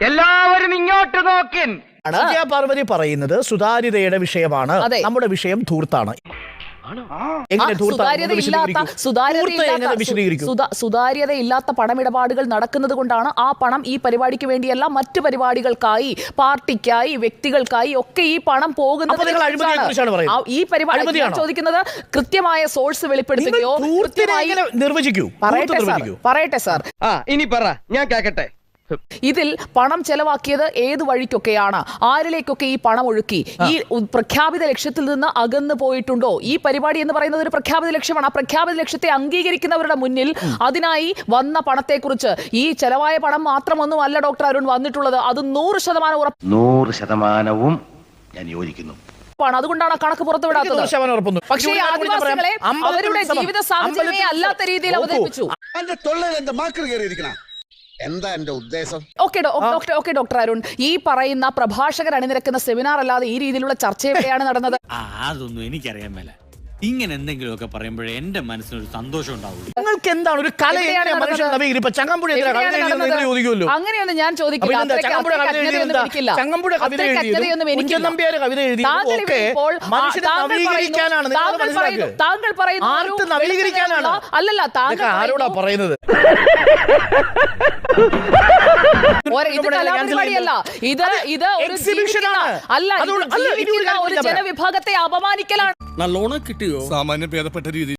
എല്ലാവരും ഇങ്ങോട്ട് നോക്കിൻ. പാർവതി പറയുന്നത് സുതാര്യതയുടെ വിഷയമാണ്. അതെ. നമ്മുടെ വിഷയം ധൂർത്താണ്. എങ്ങനെ ആ, ധൂർത്താണ്? സുതാര്യത ഇല്ലാത്ത വിശദീകരിക്കൂ. സുതാര്യത ധൂർത്ത് എങ്ങനെ ഇല്ലാത്ത സുതാര്യത ഇല്ലാത്ത പണമിടപാടുകൾ നടക്കുന്നത് കൊണ്ടാണ് ആ പണം ഈ പരിപാടിക്ക് വേണ്ടിയല്ല മറ്റു പരിപാടികൾക്കായി പാർട്ടിക്കായി വ്യക്തികൾക്കായി ഒക്കെ ഈ പണം പോകുന്നത് അപ്പോൾ നിങ്ങൾ അഴിമതിയെക്കുറിച്ചാണ് പറയുന്നത്. ഈ പരിപാടി ഞാൻ അഴിമതിയാണോ? ചോദിക്കുന്നത് കൃത്യമായ സോഴ്സ് നിങ്ങൾ വെളിപ്പെടുത്തുകയോ ധൂർത്തിനെ കൃത്യമായി എങ്ങനെ നിർവചിക്കൂ? ധൂർത്ത് പറയട്ടെ സാർ. നിർവചിക്കൂ. പറയട്ടെ സാർ. ആ ഇനി പറ. ഞാൻ കേക്കട്ടെ. ഇതിൽ പണം ചെലവാക്കിയത് ഏത് വഴിക്കൊക്കെയാണ് ആരിലേക്കൊക്കെ ഈ പണം ഒഴുക്കി ഈ പ്രഖ്യാപിത ലക്ഷ്യത്തിൽ നിന്ന് അകന്നു പോയിട്ടുണ്ടോ ഈ പരിപാടി എന്ന് പറയുന്നത് ഒരു പ്രഖ്യാപിത ലക്ഷ്യമാണ് ആ പ്രഖ്യാപിത ലക്ഷ്യത്തെ അംഗീകരിക്കുന്നവരുടെ മുന്നിൽ അതിനായി വന്ന പണത്തെക്കുറിച്ച് ഈ ചെലവായ പണം മാത്രമൊന്നും അല്ല ഡോക്ടർ അരുൺ വന്നിട്ടുള്ളത് അത് നൂറ് ശതമാനം നൂറ് ശതമാനവും ഞാൻ യോജിക്കുന്നു ഉറപ്പാണ് അതുകൊണ്ടാണ് കണക്ക് പുറത്തു വിടാത്തത്. പക്ഷേ. ആദിവാസികളെ അവരുടെ. ജീവിത സാഹചര്യമേ അല്ലാത്ത. രീതിയിൽ. അവതരിപ്പിച്ചു എന്താ എന്റെ ഉദ്ദേശം? Okay doctor okay doctor Arun. ഈ പറയുന്ന പ്രഭാഷകർ അണിനിരക്കുന്ന സെമിനാർ അല്ലാതെ ഈ രീതിയിലുള്ള ചർച്ച എവിടെയാണ് നടന്നത്. ആ അതൊന്നും എനിക്കറിയാൻ മേല. ഇങ്ങനെ എന്തെങ്കിലുമൊക്കെ പറയുമ്പോഴേ എന്റെ മനസ്സിനൊരു സന്തോഷം ഉണ്ടാവുള്ളൂ. നിങ്ങൾക്ക് എന്താണ് ഒരു കല എങ്ങനെയാ മനുഷ്യൻ ചങ്ങമ്പുഴ എത്ര കവിത എവിടെയാണ് എഴുതിയെന്ന് നിങ്ങൾ ചോദിക്കുമല്ലോ. അങ്ങനെയാണ് ഞാൻ ചോദിക്കില്ല? അത്രയ്ക്ക് ചങ്ങമ്പുഴ കവിത അത്രയ്ക്ക് എഴുതിയതെന്താ? എനിക്കില്ല. ചങ്ങമ്പുഴ കവിത അത്രയ്ക്ക് എഴുതിയതും അത്രയൊന്നും എനിക്കില്ല. കുഞ്ചൻ നമ്പ്യാർ കവിത എഴുതിയതും ഒക്കെ ഇപ്പോൾ മനുഷ്യനെ താങ്കൾ പറയുന്നു- നവീകരിക്കാനാണ് നിങ്ങൾ താങ്കൾ മനസ്സിലാക്കുക പറയുന്നു- താങ്കൾ പറയുന്നു. ഒരു ആർക്ക് നവീകരിക്കാനാണ്. വെളുത്ത അല്ലല്ല താങ്കൾ ഇതൊക്കെ ആരോടാ പറയുന്നു- പറയുന്നത്? കലാപരിപാടിയല്ല. ഇത് ഇത് ഒരു അല്ല ഒരു. ജനവിഭാഗത്തെ അപമാനിക്കലാണ്. നല്ലോണം കിട്ടിയോ? സാമാന്യം ഭേദപ്പെട്ട രീതി.